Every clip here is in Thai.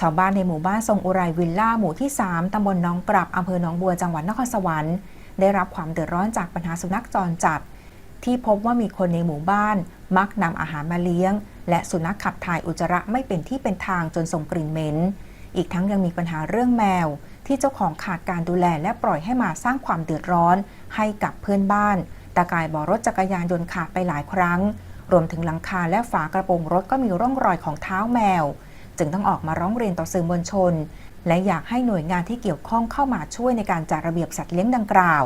ชาวบ้านในหมู่บ้านทรงอุไรวิลล่าหมู่ที่ 3 ตำบลหนองกลับ อำเภอหนองบัว จังหวัดนครสวรรค์ ได้รับความเดือดร้อนจากปัญหาสุนัขจรจัด ที่พบว่ามีคนในหมู่บ้าน มักนำอาหารมาเลี้ยง และสุนัขขับถ่ายอุจจาระไม่เป็นที่เป็นทางจนส่งกลิ่นเหม็น อีกทั้งยังมีปัญหาเรื่องแมว ที่เจ้าของขาดการดูแลและปล่อยให้มาสร้างความเดือดร้อน ให้กับเพื่อนบ้าน ตะกายบ่อรถจักรยานยนต์ขาดไปหลายครั้ง รวมถึงหลังคาและฝากระโปรงรถก็มีร่องรอยของเท้าแมว จึงต้องออกมาร้องเรียนต่อสื่อมวลชน และอยากให้หน่วยงานที่เกี่ยวข้องเข้ามาช่วยในการจัดระเบียบสัตว์เลี้ยงดังกล่าว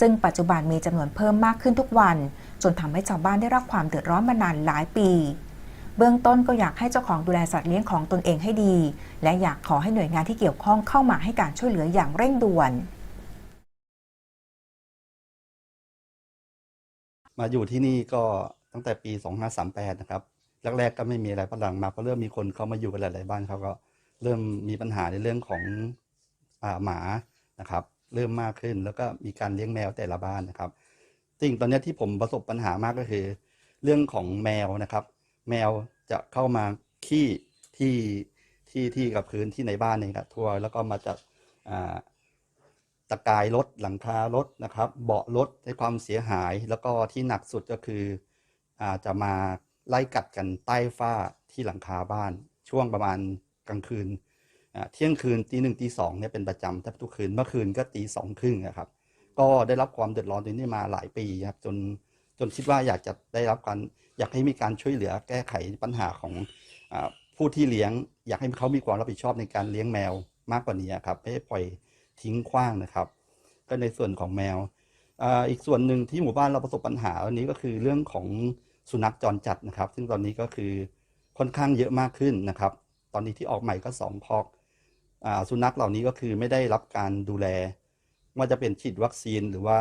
ซึ่งปัจจุบันมีจำนวนเพิ่มมากขึ้นทุกวัน จนทำให้ชาวบ้านได้รับความเดือดร้อนมานานหลายปี เบื้องต้นก็อยากให้เจ้าของดูแลสัตว์เลี้ยงของตนเองให้ดี และอยากขอให้หน่วยงานที่เกี่ยวข้องเข้ามาให้การช่วยเหลืออย่างเร่งด่วน มาอยู่ที่นี่ก็ตั้งแต่ปี 2538 นะครับ แรกๆก็ไม่มีอะไรพอหลังมาก็เริ่มมีคนเข้ามาอยู่กันหลายๆบ้านเขาก็เริ่มมีปัญหาในเรื่องของอ่าหมานะครับ เริ่มมากขึ้นแล้วก็มีการเลี้ยงแมวแต่ละบ้านนะครับสิ่งตอนนี้ที่ผมประสบปัญหามากก็คือ เรื่องของแมวนะครับ แมวจะเข้ามาขี้ที่ที่ที่กับพื้นที่ในบ้านเนี่ยครับทั่วแล้วก็มาจากอ่าตะกายรถหลังคารถนะครับ เบาะรถให้ความเสียหายแล้วก็ที่หนักสุดก็คืออาจะมา ไล่กัดกันใต้ฝ้าที่หลังคาบ้าน ช่วงประมาณกลางคืนเที่ยงคืนตีหนึ่งตีสองเนี่ยเป็นประจำแทบทุกคืนเมื่อคืนก็ตีสองครึ่งนะครับ ก็ได้รับความเดือดร้อนตรงนี้มาหลายปีครับจนจนคิดว่าอยากจะได้รับการอยากให้มีการช่วยเหลือแก้ไขปัญหาของอผู้ที่เลี้ยง อยากให้เขามีความรับผิดชอบในการเลี้ยงแมวมากกว่านี้ครับไม่ให้ปล่อยทิ้งขว้างนะครับ ก็ในส่วนของแมวออีกส่วนหนึ่งที่หมู่บ้านเราประสบปัญหาวันนี้ก็คือเรื่องของ สุนัขจรจัดนะครับ ซึ่งตอนนี้ก็คือค่อนข้างเยอะมากขึ้นนะครับ ตอนนี้ที่ออกใหม่ก็สองคอกอสุนัขเหล่านี้ก็คือไม่ได้รับการดูแล ว่าจะเป็นฉีดวัคซีนหรือว่า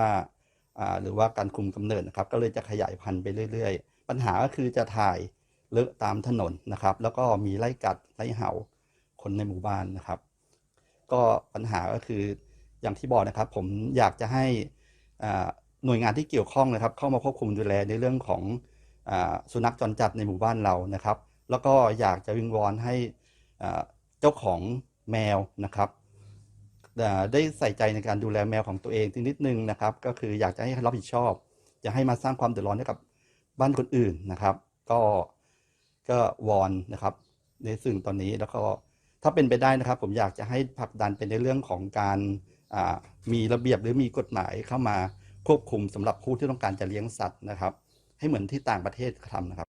หรือว่าการคุมกำเนิดนะครับ ก็เลยจะขยายพันธุ์ไปเรื่อย ๆ ปัญหาก็คือจะถ่ายเลอะตามถนนนะครับ แล้วก็มีไล่กัดไล่เห่าคนในหมู่บ้านนะครับ ก็ปัญหาก็คืออย่างที่บอกนะครับ ผมอยากจะให้หน่วยงานที่เกี่ยวข้องนะครับ เข้ามาควบคุมดูแลในเรื่องของ สุนัขจรจัดในหมู่บ้านเรานะครับ แล้วก็อยากจะวิงวอนให้เจ้าของแมวนะครับได้ใส่ใจในการดูแลแมวของตัวเองนิดนึงนะครับ ก็คืออยากจะให้รับผิดชอบอย่าให้มาสร้างความเดือดร้อนให้กับบ้านคนอื่นนะครับ ก็ก็วอนนะครับ ในสิ่งตอนนี้แล้วก็ถ้าเป็นไปได้นะครับ ผมอยากจะให้ผลักดันเป็นในเรื่องของการมีระเบียบหรือมีกฎหมายเข้ามาควบคุมสำหรับผู้ที่ต้องการจะเลี้ยงสัตว์นะครับ ให้เหมือนที่ต่างประเทศเขาทำนะครับ